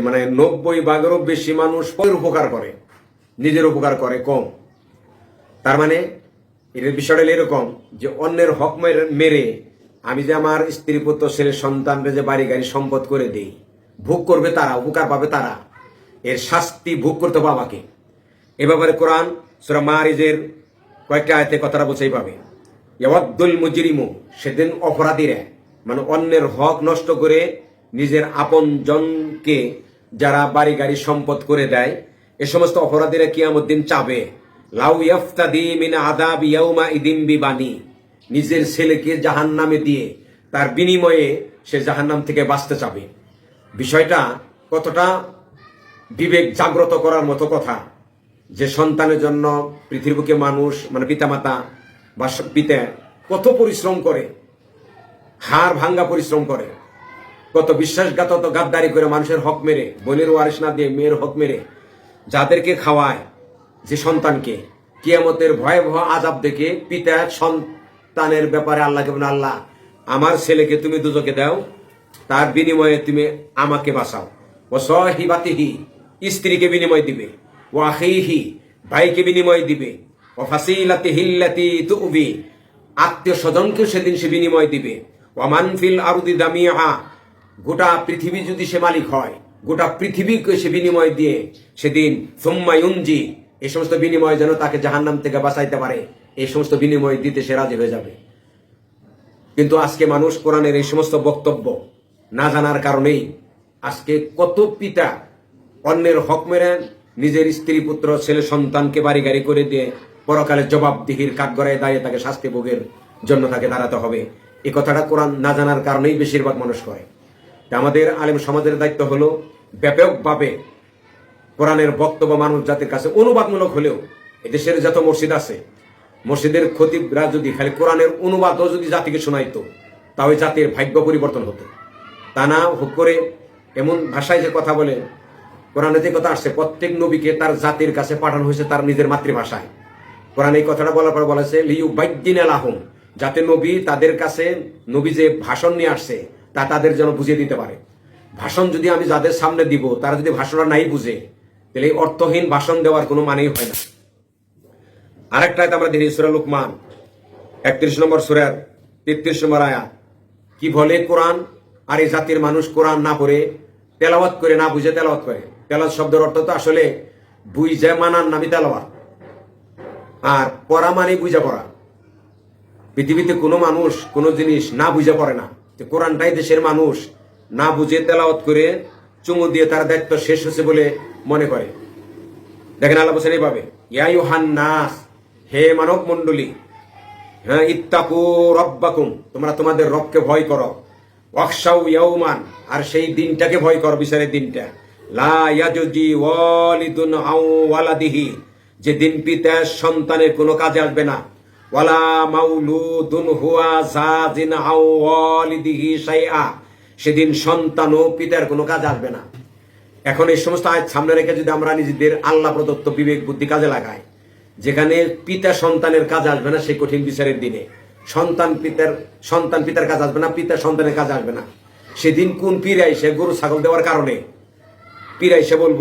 মানে নব্বই ভাগেরও বেশি মানুষ পরের উপকার করে, নিজের উপকার করে কম। তার মানে এর বিষয়টা এরকম যে অন্যের হক মেরে- আমি যে আমার স্ত্রী, পুত্র, ছেলে সন্তানকে যে বাড়ি, গাড়ি, সম্পদ করে দেই, ভোগ করবে তারা, উপকার পাবে তারা, এর শাস্তি ভোগ করতে হবে এ ব্যাপারে কোরআন, সুরা মারিজের কয়েকটা আয়তে কথাটা বলছে এইভাবে ইয়াওয়াদ্দুল মুজরিমু, সেদিন অপরাধীরা মানে অন্যের হক নষ্ট করে নিজের আপন জনকে যারা বাড়ি গাড়ি সম্পদ করে দেয়, এ সমস্ত অপরাধীরা কিয়ামুদ্দিন চাবে। লাউ ইয়াফতাদি ইয়াউমা ইদিম নিজের ছেলেকে জাহান্নামে দিয়ে তার বিনিময়ে সে জাহান্নাম থেকে বাঁচতে চাবে। বিষয়টা কতটা বিবেক জাগ্রত করার মতো কথা। যে সন্তানের জন্য পৃথিবীর বুকে মানুষ মানে পিতামাতা বা পিতা কত পরিশ্রম করে, হাড় ভাঙ্গা পরিশ্রম করে। কত বিশ্বাসঘাতত গাদ্দারি করে মানুষের হক মেরে, বোনের ওয়ারিস না দিয়ে মেয়ের হক মেরে যাদেরকে খাওয়ায় যে সন্তানকে, কিয়ামতের ভয়াবহ আজাব দেখে পিতা সন্তানের ব্যাপারে আল্লাহকে বলে আল্লাহ, আমার ছেলেকে তুমি দুজকে দাও, তার বিনিময়ে তুমি আমাকে বাঁচাও। ও সহিবাতিহি, স্ত্রীকে বিনিময় দিবে। ও আখিহি, ভাইকে বিনিময় দিবে। ও ফাসিলাতি হিল্লাতি তুবি, আত্মীয় স্বজনকেও সেদিন সে বিনিময় দিবে। ও মানফিল আরুদি দামিয়া গোটা পৃথিবী যদি সে মালিক হয়, গোটা পৃথিবীকে সে বিনিময় দিয়ে সেদিন সোম্মায়ুঞ্জি এই সমস্ত বিনিময় যেন তাকে জাহান্নাম থেকে বাঁচাইতে পারে এই সমস্ত বিনিময় দিতে সে রাজি হয়ে যাবে। কিন্তু আজকে মানুষ কোরআনের এই সমস্ত বক্তব্য না জানার কারণেই আজকে কত পিতা অন্যের হক মেরে নিজের স্ত্রী, পুত্র, ছেলে, সন্তানকে বাড়ি গাড়ি করে দিয়ে পরকালে জবাবদিহির কাঠগড়ায় দাঁড়িয়ে তাকে শাস্তি ভোগের জন্য তাকে দাঁড়াতে হবে। এই কথাটা কোরআন না জানার কারণেই বেশিরভাগ মানুষ করে। আমাদের আলেম সমাজের দায়িত্ব হলো ব্যাপকভাবে কোরআনের বক্তব্য মানুষ জাতির কাছে অনুবাদমূলক হলেও এদেশের যত মসজিদ আছে, মসজিদের খতিবরা যদি খালি কোরআনের অনুবাদও যদি জাতিকে শোনাইতো তাহলে জাতির ভাগ্য পরিবর্তন হতো। তা না হুক করে এমন ভাষায় যে কথা বলে, কোরআনে যে কথা আসছে, প্রত্যেক নবীকে তার জাতির কাছে পাঠানো হয়েছে তার নিজের মাতৃভাষায়। কোরআন এই কথাটা বলার পর বলেছে লিউ বাইদ্দিন আলাহম যাতে নবী তাদের কাছে নবী যে ভাষণ নিয়ে আসছে তা তাদের যেন বুঝিয়ে দিতে পারে। ভাষণ যদি আমি যাদের সামনে দিব, তারা যদি ভাষণটা নাই বুঝে, তাহলে এই অর্থহীন ভাষণ দেওয়ার কোনো মানেই হয় না। আরেকটা আমরা দেখি, সুরা লুকমান, একত্রিশ নম্বর সুরার তেত্রিশ নম্বর আয়াত। কি বলে কোরআন? আর এই জাতির মানুষ কোরআন না পড়ে, তেলাওয়াত করে, না বুঝে তেলাওয়াত করে। তেলাওয়াত শব্দের অর্থ তো আসলে বুঝে মানার নামই তেলাওয়াত। আর পড়া মানে বুঝে পড়া। পৃথিবীতে কোনো মানুষ কোনো জিনিস না বুঝে পড়ে না। কোরআনটাই দেশের মানুষ না বুঝে তেলাওয়াত করে চুমু দিয়ে তার দায়িত্ব শেষ হয়েছে বলে মনে করে। দেখেন আল্লাহ বলছেন এইভাবে ইয়াইহান নাস, হে মানব মণ্ডলী হ্যাঁ ইত্তাকু রব্বাকুম, তোমরা তোমাদের রবকে ভয় করো। ওয়াকশাউ ইয়াউমান, আর সেই দিনটাকে ভয় করো, বিচারের দিনটা। লা ইয়াজুজি ওয়ালিদুন আও ওয়ালাদিহি, যে দিন পিতা সন্তানের কোনো কাজে আসবে না। ওয়ালা মাউলুদুন হুয়া সেদিন পিতার কোনো কাজ আসবে না। এখন এই সমস্ত আয়াত সামনে রেখে যদি আমরা নিজেদের আল্লাহ প্রদত্ত বিবেক বুদ্ধি কাজে লাগাই, যেখানে পিতা সন্তানের কাজ আসবে না সেই কঠিন বিচারের দিনে। সন্তান পিতার সন্তান পিতার কাজ আসবে না, পিতা সন্তানের কাজ আসবে না। সেদিন কোন পীরাই সে গরু, ছাগল দেওয়ার কারণে? পীরাই সে বলব,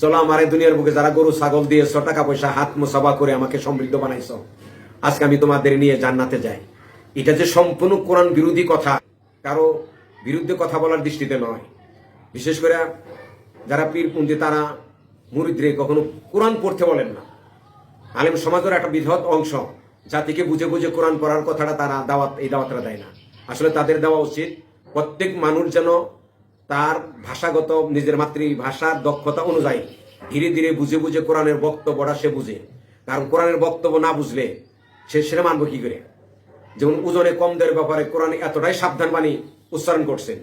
চলো আমার দুনিয়ার বুকে যারা গরু, ছাগল দিয়েছ টাকা পয়সা হাত মোসাবা করে আমাকে সমৃদ্ধ বানাইছ। আজকে আমি তোমাদের নিয়ে জান্নাতে যাই। এটা যে সম্পূর্ণ কোরআন বিরোধী কথা, কারও বিরুদ্ধে কথা বলার দৃষ্টিতে নয়। বিশেষ করে যারা পীরপন্থী, তারা মুরিদরে কখনো কোরআন পড়তে বলেন না। আলেম সমাজের একটা বৃহৎ অংশ, জাতিকে বুঝে বুঝে কোরআন পড়ার কথাটা তারা দাওয়াত, এই দাওয়াতটা দেয় না। আসলে তাদের দেওয়া উচিত, প্রত্যেক মানুষ যেন তার ভাষাগত, নিজের মাতৃভাষার দক্ষতা অনুযায়ী ধীরে ধীরে বুঝে বুঝে কোরআনের বক্তব্যটা সে বুঝে। কারণ কোরআনের বক্তব্য না বুঝলে সে সেটা মানবো কি করে? যেমন ওজনে কম দেওয়ার ব্যাপারে কোরআন এতটাই সাবধান বাণী উচ্চারণ করছেন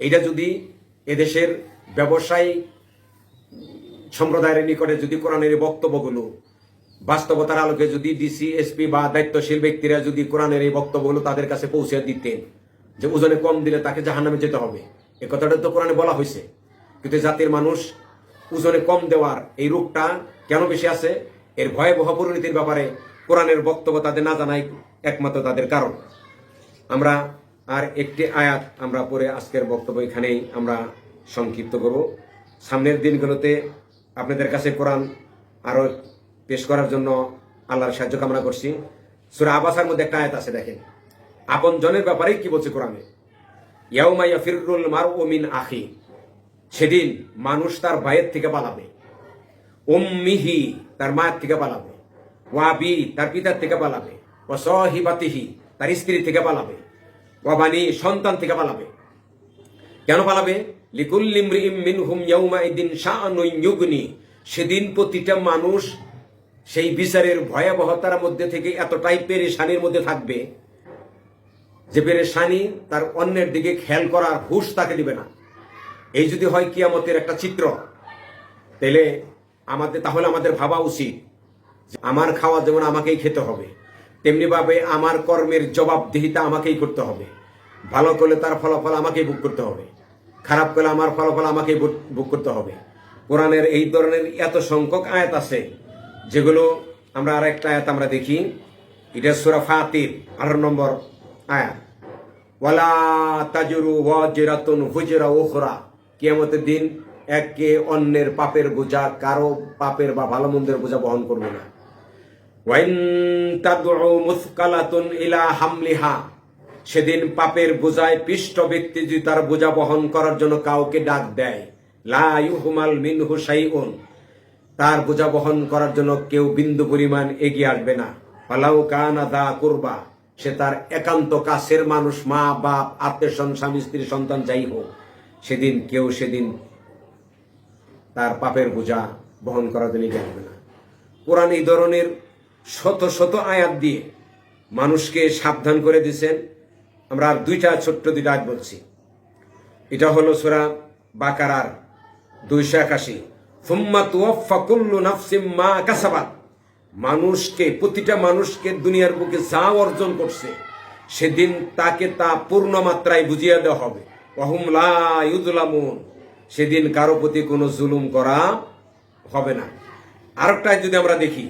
এইটা যদি এদেশের ব্যবসায়ী সম্প্রদায়ের নিকটে যদি কোরআনের বক্তব্যগুলো, বাস্তবতার আলোকে যদি ডিসি, এসপি বা দায়িত্বশীল ব্যক্তিরা যদি কোরআনের এই বক্তব্যগুলো তাদের কাছে পৌঁছে দিতেন, যে ওজনে কম দিলে তাকে জাহান্নামে যেতে হবে। এ কথাটা তো কোরআনে বলা হয়েছে। কিন্তু জাতির মানুষ ওজনে কম দেওয়ার এই রূপটা কেন বেশি আছে? এর ভয়াবহ পরিণতির ব্যাপারে কোরআনের বক্তব্য তাদের না জানাই একমাত্র তাদের কারণ। আমরা আর একটি আয়াত আমরা পরে আজকের বক্তব্য এখানেই আমরা সংক্ষিপ্ত করব। সামনের দিনগুলোতে আপনাদের কাছে কোরআন আরও পেশ করার জন্য আল্লাহর সাহায্য কামনা করছি। সুরা আবাসার মধ্যে একটা আয়াত আছে, দেখেন। আপন জনের ব্যাপারে কি বলছে কোরআনে? ইয়াউমাইয়া ফিররুল মার মিন আখি। সেদিন মানুষ তার ভাইয়ের থেকে পালাবে। উম্মিহি তার মায়ের থেকে পালাবে। ওয়াবি, তার পিতার থেকে পালাবে। ও সহিবাতিহি তার স্ত্রী থেকে পালাবে। ওয়াবানি, সন্তান থেকে পালাবে। কেন পালাবে? সেদিন প্রতিটা মানুষ সেই বিচারের ভয়াবহতার মধ্যে থেকে এতটাই পেরেশানির মধ্যে থাকবে যে পেরেশানি তার অন্যের দিকে খেয়াল করার হুশ তাকে দিবে না। এই যদি হয় কিয়ামতের একটা চিত্র, তাহলে আমাদের তাহলে আমাদের ভাবা উচিত আমার খাওয়া যেমন আমাকেই খেতে হবে, তেমনি ভাবে আমার কর্মের জবাবদিহিতা আমাকেই করতে হবে। ভালো করলে তার ফলাফল আমাকেই বুক করতে হবে, খারাপ করলে আমার ফলাফল আমাকেই বুক করতে হবে। কোরআনের এই ধরনের এত সংখ্যক আয়াত আছে, যেগুলো আমরা আর একটা আয়াত আমরা দেখি, এটা সুরা ফাতির, আঠারো নম্বর আয়াত। ওয়ালা তাজুরু ওয়াজিরাতুন হুজরা উখরা, কিয়ামতের দিন একে অন্যের পাপের বোঝা, কারও পাপের বা ভালো মন্দের বোঝা বহন করবে না। হামলিহা। সেদিন পাপের বোঝায় পিষ্ট ব্যক্তি যদি তার বোঝা বহন করার জন্য কাউকে ডাক দেয় তার বোঝা বহন করার জন্য কেউ বিন্দু পরিমাণ এগিয়ে আসবে না। ফালাউ কানা দা করবা। সে তার একান্ত কাছের মানুষ, মা, বাপ আত্মীয় স্বামী, স্ত্রী, সন্তান, যাই হোক। সেদিন কেউ সেদিন তার পাপের বোঝা বহন করার জন্য এগিয়ে আসবে না। কোরআন এই ধরনের শত শত আয়াত দিয়ে মানুষকে সাবধান করে দিয়েছেন। আমরা আর দুইটা ছোট্ট দুইটা আয়াত বলছি। এটা হলো সুরা বাকারার দুইশো একাশি। ফুম্মা তুয়াফা কুল্লু নাফসিম মানুষকে, প্রতিটা মানুষকে দুনিয়ার বুকে যা অর্জন করছে, সেদিন তাকে তা পূর্ণ মাত্রায় বুঝিয়ে দেওয়া হবে। অহুম লা ইউদুলামুন সেদিন কারও প্রতি কোনো জুলুম করা হবে না। আরেকটা যদি আমরা দেখি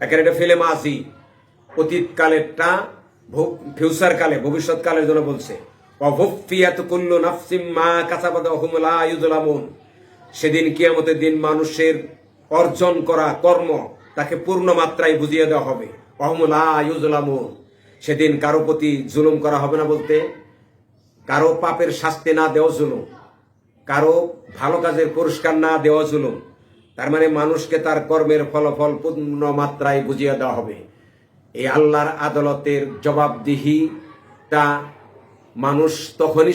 একের এটা ফেলে মাসি অতীতকালেরটা ফিউচার কালে ভবিষ্যৎ কালের জন্য বলছে। সেদিন কিয়ামতের দিন মানুষের অর্জন করা কর্ম তাকে পূর্ণ মাত্রায় বুঝিয়ে দেওয়া হবে। অহমুলা ইউজুলামুন সেদিন কারও প্রতি জুলুম করা হবে না বলতে। কারও পাপের শাস্তি না দেওয়া জুলুম। কারও ভালো কাজের পুরস্কার না দেওয়া জুলুম। তার মানে মানুষকে তার কর্মের ফলাফল পূর্ণ মাত্রায় বুঝিয়ে দেওয়া হবে। এই আল্লাহর আদালতের জবাবদিহিটা মানুষ তখনই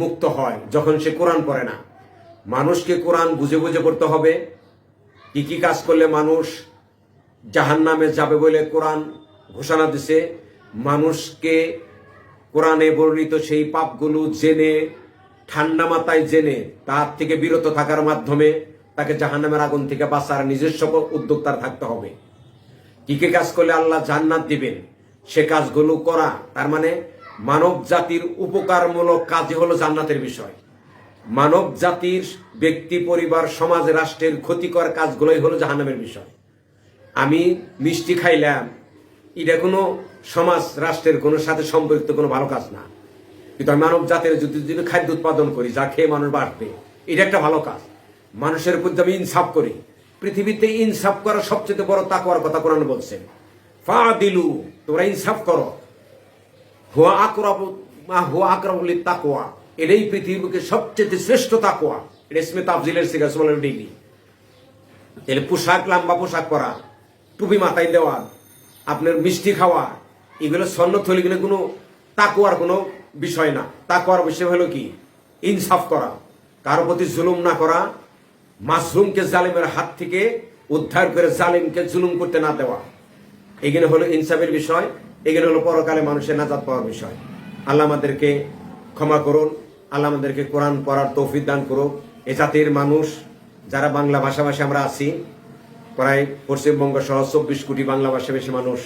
মুক্ত হয় যখন সে কোরআন পড়ে না। মানুষকে কোরআন বুঝে বুঝে করতে হবে। কি কি কাজ করলে মানুষ জাহান নামে যাবে বলে কোরআন ঘোষণা দিছে, মানুষকে কোরআনে বর্ণিত সেই পাপগুলো জেনে, ঠান্ডা মাথায় জেনে, তার থেকে বিরত থাকার মাধ্যমে তাকে জাহান্নামের আগুন থেকে বাঁচার নিজস্ব উদ্যোক্তার থাকতে হবে। কি কি কাজ করলে আল্লাহ জান্নাত দিবেন? সে কাজগুলো করা, তার মানে মানব জাতির উপকারমূলক কাজই হলো জান্নাতের বিষয়। মানব জাতির ব্যক্তি, পরিবার, সমাজ, রাষ্ট্রের ক্ষতিকর কাজগুলোই হলো জাহান্নামের বিষয়। আমি মিষ্টি খাইলাম, এটা কোনো সমাজ, রাষ্ট্রের কোনো সাথে সম্পর্কিত কোনো ভালো কাজ না। কিন্তু আমি মানব জাতির যদি যদি খাদ্য উৎপাদন করি, যা খেয়ে মানুষ বাড়বে এটা একটা ভালো কাজ। মানুষের প্রতি আমি ইনসাফ করি। পৃথিবীতে ইনসাফ করা সবচেয়ে বড় তাকওয়ার কথা কোরআন বলছেন ফা দিলু তোমরা ইনসাফ করো। হুয়া আকরাব হুয়া আকরাবুল তাকওয়া এটাই পৃথিবীকে সবচেয়ে শ্রেষ্ঠ তাকওয়া। এটা ইসমে তাফজিলের সোলার ডিগ্রি। তাহলে পোশাক, লম্বা পোশাক পরা, টুপি মাথায় দেওয়া, আপনার মিষ্টি খাওয়া, এগুলো স্বর্ণ থলিগুলো কোনো তাকুয়ার কোনো বিষয় না। তাকুয়ার বিষয় হলো কি? ইনসাফ করা। কারও প্রতি জুলুম না করা মাসরুমকে জালিমের হাত থেকে উদ্ধার করে জালিমকে জুলুম করতে না দেওয়া। এগুলো হলো ইনসাফের বিষয় এগুলো হলো পরকালে মানুষের নাজাত পাওয়ার বিষয়। আল্লাহ আমাদেরকে ক্ষমা করুন, আল্লাহ আমাদেরকে কোরআন পড়ার তৌফিক দান করুক। এ জাতির মানুষ, যারা বাংলা ভাষাভাষী আমরা আছি, প্রায় পশ্চিমবঙ্গ সহ চব্বিশ কোটি বাংলা ভাষাভাষী মানুষ,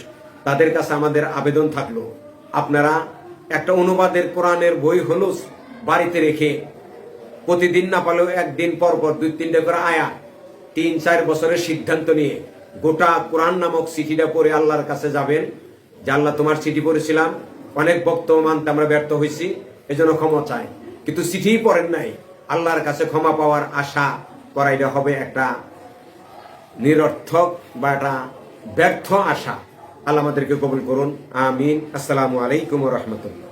তাদের কাছে আমাদের আবেদন থাকল, আপনারা একটা অনুবাদের কোরআনের বই হলো বাড়িতে রেখে প্রতিদিন না পালেও একদিন পর পর দুই তিনটে করে আয়া, তিন, চার বছরের সিদ্ধান্ত নিয়ে গোটা কোরআন নামক চিঠিটা পড়ে আল্লাহর কাছে যাবেন, যে আল্লাহ তোমার চিঠি পড়েছিলাম, অনেক বক্তব্য মানতে আমরা ব্যর্থ হয়েছি, এজন্য ক্ষমা চাই। কিন্তু চিঠিই পড়েন নাই, আল্লাহর কাছে ক্ষমা পাওয়ার আশা করা এটা হবে একটা নিরর্থক বা একটা ব্যর্থ আশা। আল্লাহ আমাদেরকে কবুল করুন, আমিন। আসসালামু আলাইকুম রহমতুল্লাহ।